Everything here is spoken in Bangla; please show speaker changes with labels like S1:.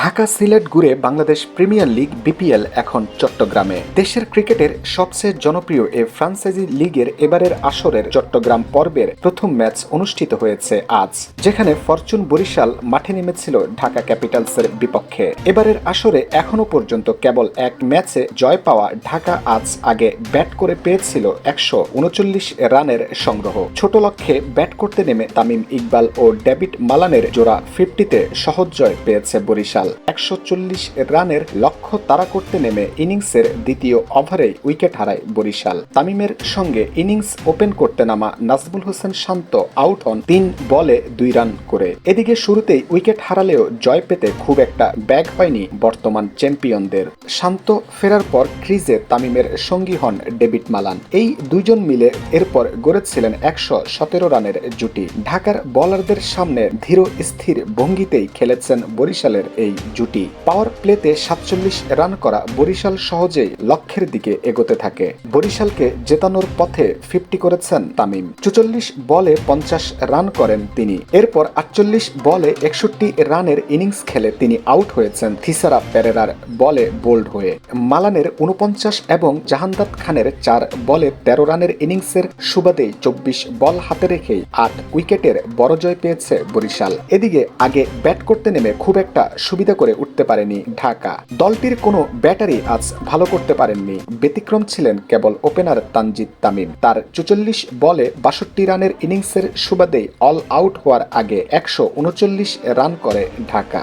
S1: ঢাকা সিলেট ঘুরে বাংলাদেশ প্রিমিয়ার লিগ, বিপিএল এখন চট্টগ্রামে। দেশের ক্রিকেটের সবচেয়ে জনপ্রিয় এ ফ্রান্সাইজি লিগের এবারের আসরের চট্টগ্রাম পর্বের প্রথম ম্যাচ অনুষ্ঠিত হয়েছে আজ, যেখানে ফরচুন বরিশাল মাঠে নেমেছিল ঢাকা ক্যাপিটালসের বিপক্ষে। এবারের আসরে এখনও পর্যন্ত কেবল এক ম্যাচে জয় পাওয়া ঢাকা আজ আগে ব্যাট করে পেয়েছিল একশো উনচল্লিশ রানের সংগ্রহ। ছোট লক্ষ্যে ব্যাট করতে নেমে তামিম ইকবাল ও ডেভিড মালানের জোড়া ফিফটিতে সহজ জয় পেয়েছে বরিশাল। একশো চল্লিশ রানের লক্ষ্য তাড়া করতে নেমে ইনিংসের দ্বিতীয় ওভারেই উইকেট হারায় বরিশাল। তামিমের সঙ্গে ইনিংস ওপেন করতে নামা নাজবুল হোসেন শান্ত আউট হন তিন বলে দুই রান করে। এদিকে শুরুতেই উইকেট হারালেও জয় পেতে খুব একটা ব্যাগ হয়নি বর্তমান চ্যাম্পিয়নদের। শান্ত ফেরার পর ক্রিজে তামিমের সঙ্গী হন ডেভিড মালান। এই দুইজন মিলে এরপর গড়েছিলেন একশো সতেরো রানের জুটি। ঢাকার বলারদের সামনে ধীর স্থির ভঙ্গিতেই খেলেছেন বরিশালের এই জুটি পাওয়ার প্লেতে সাতচল্লিশ রান করা বরিশাল সহজেই লক্ষ্যের দিকে এগোতে থাকে। বরিশালকে জেতানোর পথে ফিফটি করেছেন তামিম। চুচল্লিশ বলে পঞ্চাশ রান করেন তিনি। এরপর আটচল্লিশ বলে একষট্টি রানের ইনিংস খেলে তিনি আউট হয়েছেন থিসারা পেরেরার বলে বোল্ড হয়ে। মালানের উনপঞ্চাশ এবং জাহান্দাত খানের চার বলে তেরো রানের ইনিংসের সুবাদে চব্বিশ বল হাতে রেখেই আট উইকেটের বড় জয় পেয়েছে বরিশাল। এদিকে আগে ব্যাট করতে নেমে খুব একটা সুবিধা করে উঠতে পারেনি ঢাকা। দলটির কোনো ব্যাটারি আজ ভালো করতে পারেননি। ব্যতিক্রম ছিলেন কেবল ওপেনার তানজিদ তামিম। তার চুচল্লিশ বলে বাষট্টি রানের ইনিংসের সুবাদেই অল আউট হওয়ার আগে একশো উনচল্লিশ রান করে ঢাকা।